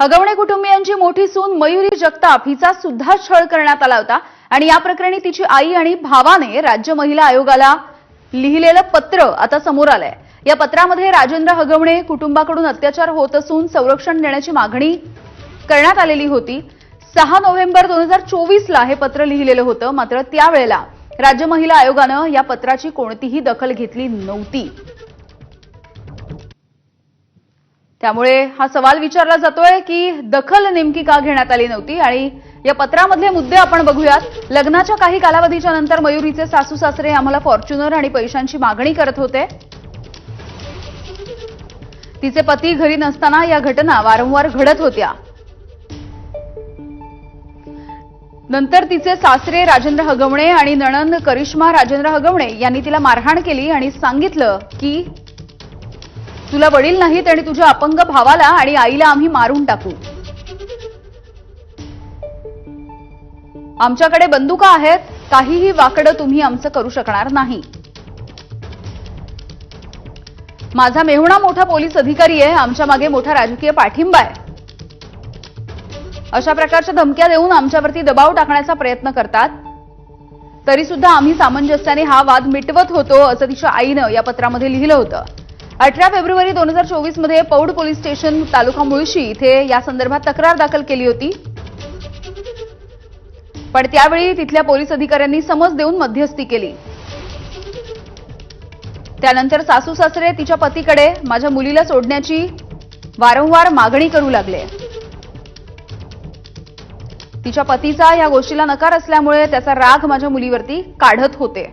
हगवणे कुटुंबियांची मोठी सून मयुरी जगताप हिचा सुद्धा छळ करण्यात आला होता. आणि या प्रकरणी तिची आई आणि भावाने राज्य महिला आयोगाला लिहिलेलं पत्र आता समोर आलंय. या पत्रामध्ये राजेंद्र हगवणे कुटुंबाकडून अत्याचार होत असून संरक्षण देण्याची मागणी करण्यात आलेली होती. सहा नोव्हेंबर दोन हजार चोवीसला हे पत्र लिहिलेलं होतं. मात्र त्यावेळेला राज्य महिला आयोगानं या पत्राची कोणतीही दखल घेतली नव्हती. त्यामुळे हा सवाल विचारला जातोय की दखल नेमकी का घेण्यात आली नव्हती? आणि या पत्रामधले मुद्दे आपण बघूयात. लग्नाच्या काही कालावधीच्या नंतर मयुरीचे सासू सासरे आम्हाला फॉर्च्युनर आणि पैशांची मागणी करत होते. तिचे पती घरी नसताना या घटना वारंवार घडत होत्या. नंतर तिचे सासरे राजेंद्र हगवणे आणि नणंद करिश्मा राजेंद्र हगवणे यांनी तिला मारहाण केली आणि सांगितलं की तुला वडील नाहीत आणि तुझ्या अपंग भावाला आणि आईला आम्ही मारून टाकू. आमच्याकडे बंदुका आहेत काहीही वाकडं तुम्ही आमचं करू शकणार नाही. माझा मेहुणा मोठा पोलीस अधिकारी आहे आमच्या मागे मोठा राजकीय पाठिंबा आहे. अशा प्रकारच्या धमक्या देऊन आमच्यावरती दबाव टाकण्याचा प्रयत्न करतात. तरी सुद्धा आम्ही सामंजस्याने हा वाद मिटवत होतो असं तिच्या आईनं या पत्रामध्ये लिहिलं होतं. अठरा फेब्रुवारी दोन हजार चोवीसमध्ये पौड पोलीस स्टेशन तालुका मुळशी इथे या संदर्भात तक्रार दाखल केली होती. पण त्यावेळी तिथल्या पोलीस अधिकाऱ्यांनी समज देऊन मध्यस्थी केली. त्यानंतर सासू सासरे तिच्या पतीकडे माझ्या मुलीला सोडण्याची वारंवार मागणी करू लागले. तिच्या पतीचा या गोष्टीला नकार असल्यामुळे त्याचा राग माझ्या मुलीवरती काढत होते.